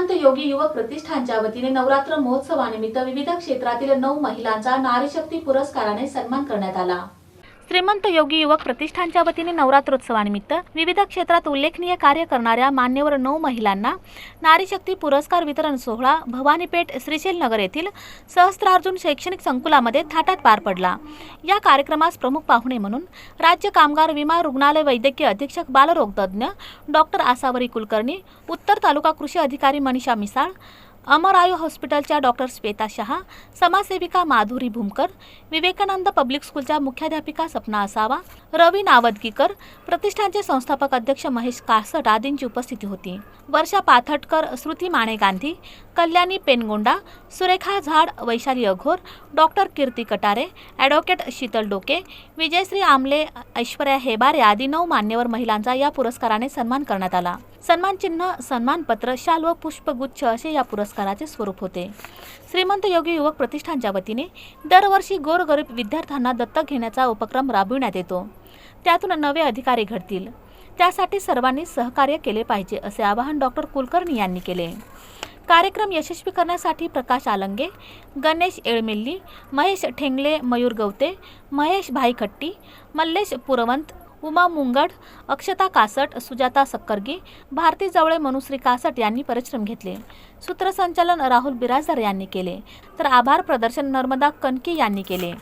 श्रीमंत योगी युवक प्रतिष्ठानच्या वतीने नवरात्र महोत्सवानिमित्त विविध क्षेत्रातील नऊ महिलांचा नारीशक्ती पुरस्काराने सन्मान करण्यात आला. श्रीमंत योगी युवक प्रतिष्ठानच्या वतीने नवरात्रोत्सवानिमित्त विविध क्षेत्रात उल्लेखनीय कार्य करणाऱ्या मान्यवर नऊ महिलांना नारीशक्ती पुरस्कार वितरण सोहळा भवानीपेठ श्रीशैल नगर येथील सहस्त्रार्जुन शैक्षणिक संकुलामध्ये थाटात पार पडला. या कार्यक्रमास प्रमुख पाहुणे म्हणून राज्य कामगार विमा रुग्णालय वैद्यकीय अधीक्षक बालरोगतज्ञ डॉक्टर आसावरी कुलकर्णी उत्तर तालुका कृषी अधिकारी मनीषा मिसाळ अमर आयु हॉस्पिटलच्या डॉक्टर श्वेता शहा समाजसेविका माधुरी भूमकर विवेकानंद पब्लिक स्कूलच्या मुख्याध्यापिका सपना असावा रवी नावदगीकर प्रतिष्ठानचे संस्थापक अध्यक्ष महेश कासट आदींची उपस्थिती होती. वर्षा पाथटकर श्रुती माने गांधी कल्याणी पेनगोंडा सुरेखा झाड वैशाली अघोर डॉक्टर कीर्ती कटारे ॲडव्होकेट शीतल डोके विजयश्री आमले ऐश्वर्या हेबारे आदी नऊ मान्यवर महिलांचा या पुरस्काराने सन्मान करण्यात आला. सन्मान चिन्ह सन्मानपत्र शाल व पुष्पगुच्छ असे या पुरस्कार पुरस्काराचे स्वरूप होते. श्रीमंत योगी युवक प्रतिष्ठानच्या वतीने दरवर्षी गोरगरीब विद्यार्थ्यांना दत्तक घेण्याचा उपक्रम राबविण्यात येतो. त्यातून नवे अधिकारी घडतील. त्यासाठी सर्वांनी सहकार्य केले पाहिजे असे आवाहन डॉक्टर कुलकर्णी यांनी केले. कार्यक्रम यशस्वी करण्यासाठी प्रकाश आलंगे गणेश एळमेल्ली महेश ठेंगले मयूर गवते महेश भाईखट्टी मल्लेश पुरवंत उमा मुंगड अक्षता कासट सुजाता सक्करगी भारती जवळे मनुश्री कासट यांनी परिश्रम घेतले. सूत्रसंचालन राहुल बिराजदार यांनी केले. तर आभार प्रदर्शन नर्मदा कनके यांनी केले.